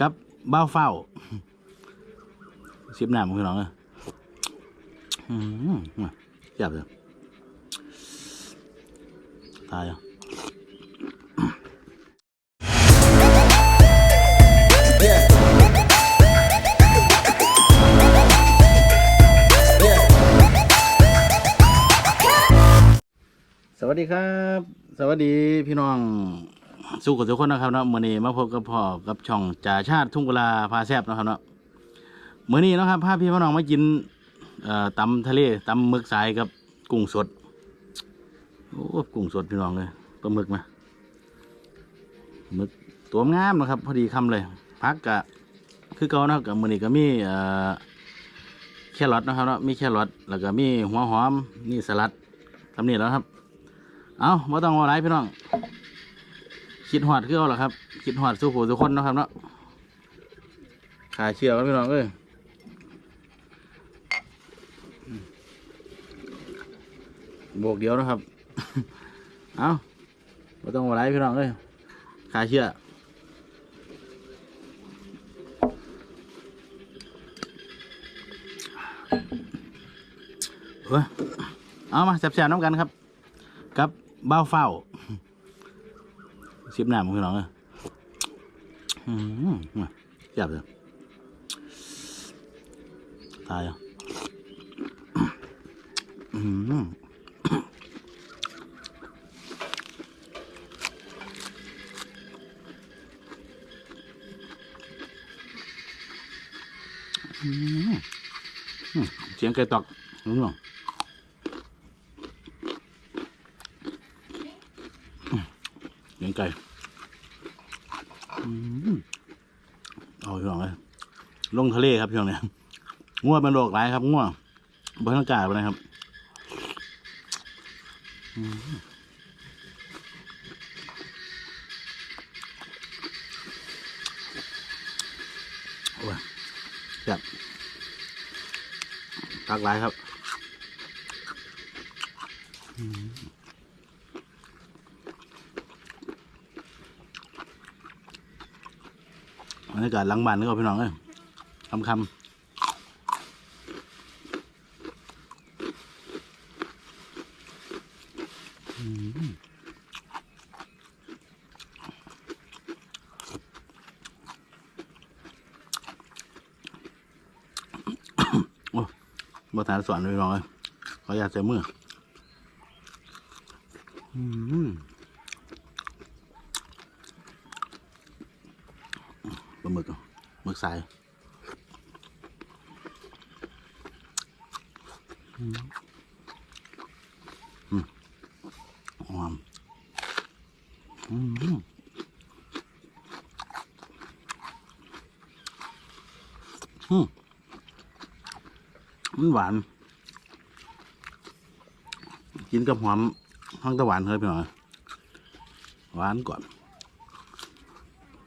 กับบ้าเฝ้าสิบหน้ามึงพี่น้องเอ้ยอืมจับเลยตายอะสวัสดีครับ สวัสดีพี่น้อง สู้กับทุกคนนะครับเนาะมื่อนี้มาพบกับพ่อกับช่องจ่าชาติทุ่งกุลาพาแซบนะครับเนาะมื่อนี้นะครับพาพี่พี่น้องมากินเอ่อตำทะเลตำหมึกสายกับกุ้งสดโอ้กุ้งสดพี่น้องเลยปลาหมึกมาหมึกตัวงามนะครับ พอดีคำเลยพักกะคือเก่านะครับกับมื่อนี้ก็มีเอ่อแครอทนะครับเนาะมีแครอทแล้วก็มีหัวหอมนี่สลัดทำนี่แล้วครับ เอาไม่ต้องอาไรพี่น้อง คิดหอดคือเอาหรอครับ คิดหอดสู้ผู้ทุกคนนะครับเนาะขายเชื่อกันพี่น้องเอ้ยอืมโบกเดียวนะครับ เอาไม่ต้องเอาไรพี่น้องเอ้ยขายเชื่อเฮ้ยเอามาแซ่บๆน้ำกันครับ กับบ้าเฝ้า สิบหน้ามึงพี่น้องเอ้ยอืมจับเลยตายอะอืมเสียงไก่ตอกมึงน้อเลี้ยงไก่ เอาพี่น้องเลยลงทะเลครับพี่น้องเนี่ยง่วงเป็นโรคร้ายครับง่วงบนอากาศไปนะครับอืมโอ้ยจับตักร้ายครับ รรยากาศหลังบ้านนี่ก็พี่น้องเอ้ยคำคำโอ้บทานสอนพี่น้องเลยขออยากใส่มืออืม ปลาหมึกอะหมึกสายอืมอืมหอมอืมอืมมันหวานกินกับหอมห้องตะหวานเลยพี่หน่อยหวานก่อน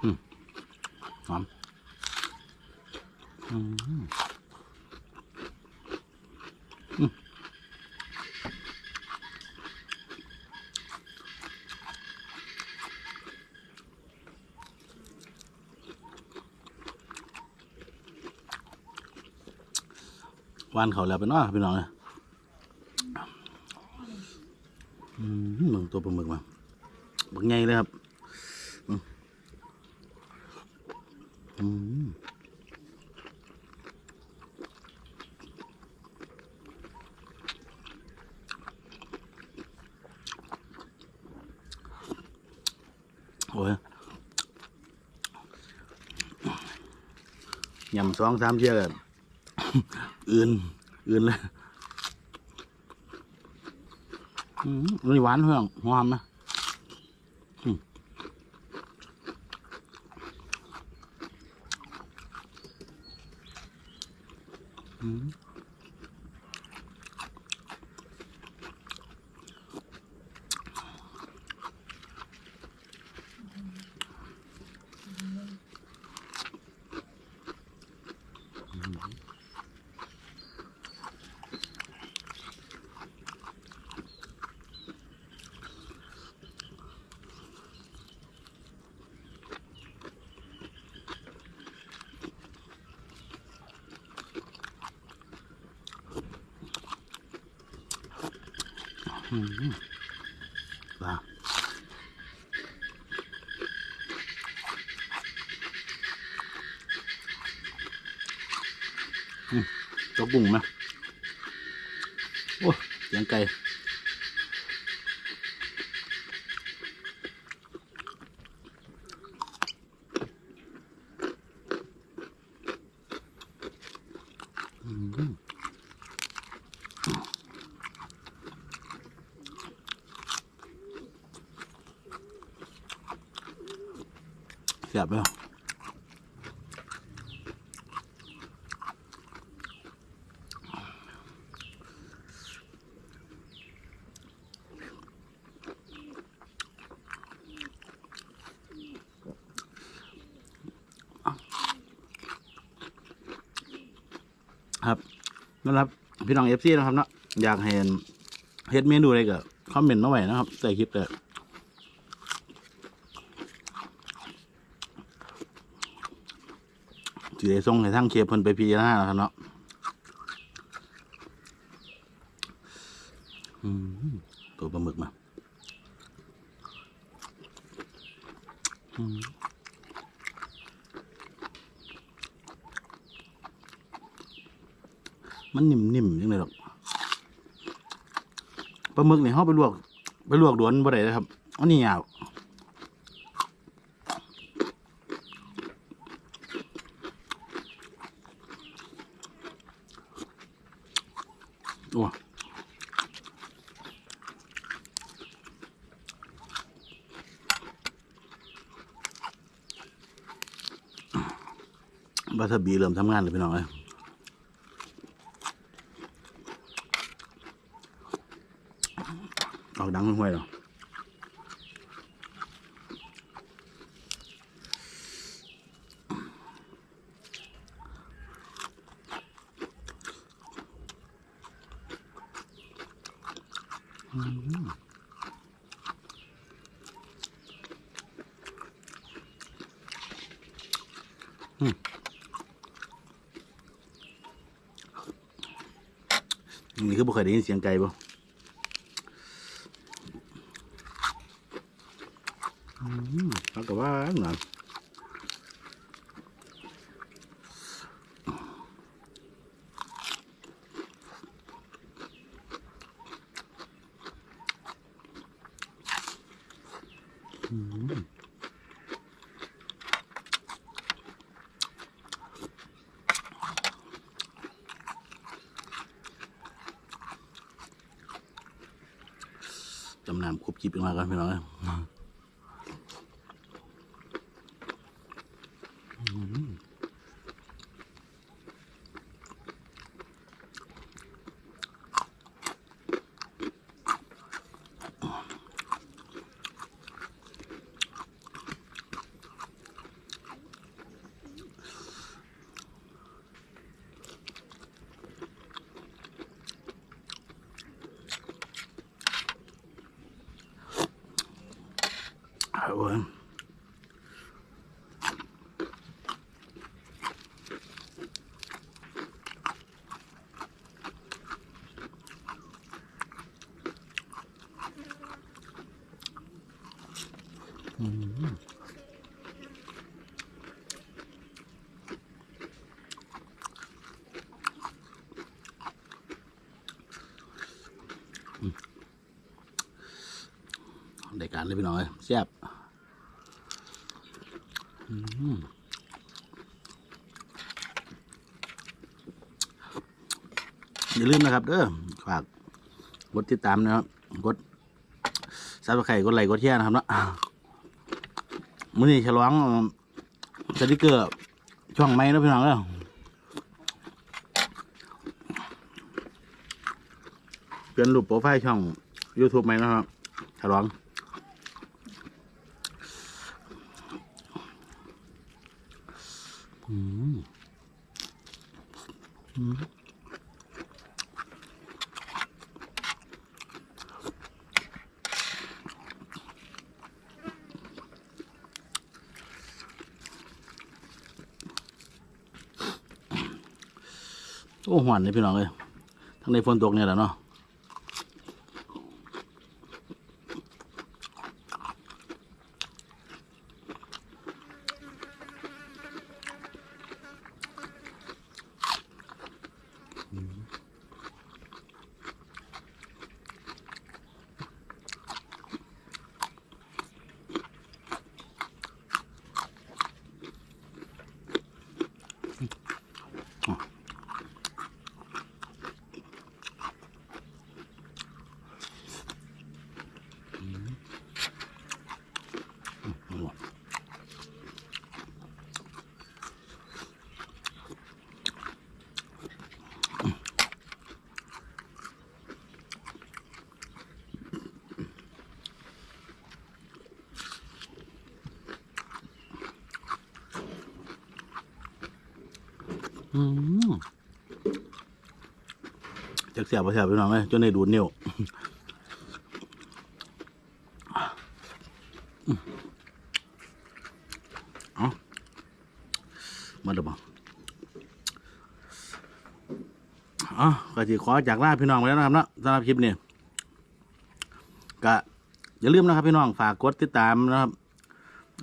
หอมอืมอืมห วานเขาแล้วเป็นว่าพี่น้องเลยอืมมึงตัวปลาหมึกมาบักใหญ่เลยครับ อืมโอ้ย ยำสองสามเชือกอะอื่น อื่นเลยอืมนี่หวานเพื่องหอมนะอืม ว้าตัวบุ้งไหมโอ้ยเสียงไก่อืม เสียบไหมครับนั่นแหละครับ พี่น้องเอฟซีนะครับเนาะอยากเห็นเฮ็ดเมนูอะไรก็คอมเมนต์มาไว้นะครับใส่คลิปเลย จีได้ส่งให้ทั้งเชฟเพิ่นไปพิจารณาแล้วเนาะตัวปลาหมึกมามมันนิ่มๆยังไงหรอกปลาหมึกเนี่ยเขาไปลวก ไปลวกดวนบ่ได้เลยครับอันนี้ยาวโอ้ บาทบีเริ่มทำงานเลยพี่น้องเลยออกดังห่วยหรอนี่ คือบ่เคยได้ยินเสียงไก่บ่อืมเขาก็ว่าหนังอืม จำนำครบจิบอีกมากันพี่น้องเอ้ยอืม เอาเว้ยอืมได้การเลยพี่น้องเอ้ยแซ่บ อย่าลืมนะครับ เด้อฝากกดติดตามนะครับกดซับสไครต์กดไลค์กดแชร์นะครับเนาะมื้อนี้ฉลองสติกเกอร์ช่องไม้นะพี่น้องเด้อเปลี่ยนรูปโปรไฟล์ช่อง YouTube ไหมนะครับฉลอง โอ้หวานเลยพี่น้องเลยทั้งในฝนตกเนี่ยแหละเนาะอืม จักเสียบบ่เสียบพี่น้องเอ้ยจนได้ดูดนิ้วเอามาดูบ่อ๋อก็สิขอจากลาพี่น้องไปแล้วนะครับนะสำหรับคลิปนี้ก็อย่าลืมนะครับพี่น้องฝากกดติดตามนะครับ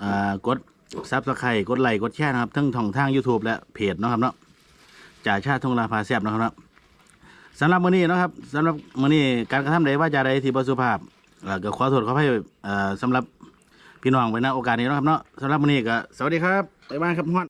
อ่ากดซับสไครต์กดไลค์กดแชร์นะครับ ทั้งทางทาง YouTube และเพจนะครับเนาะ จ่าชาติทงลาพาแซบนะครับสำหรับมื้อนี้นะครับสำหรับมื้อนี้การกระทำใดว่าจะใดที่บสุภาพเอ่อก็ขอโทษขอให้สำหรับพี่น้องไว้นะโอกาสนี้นะครับเนาะสำหรับมื้อนี้ก็สวัสดีครับไปบ้านครับฮอด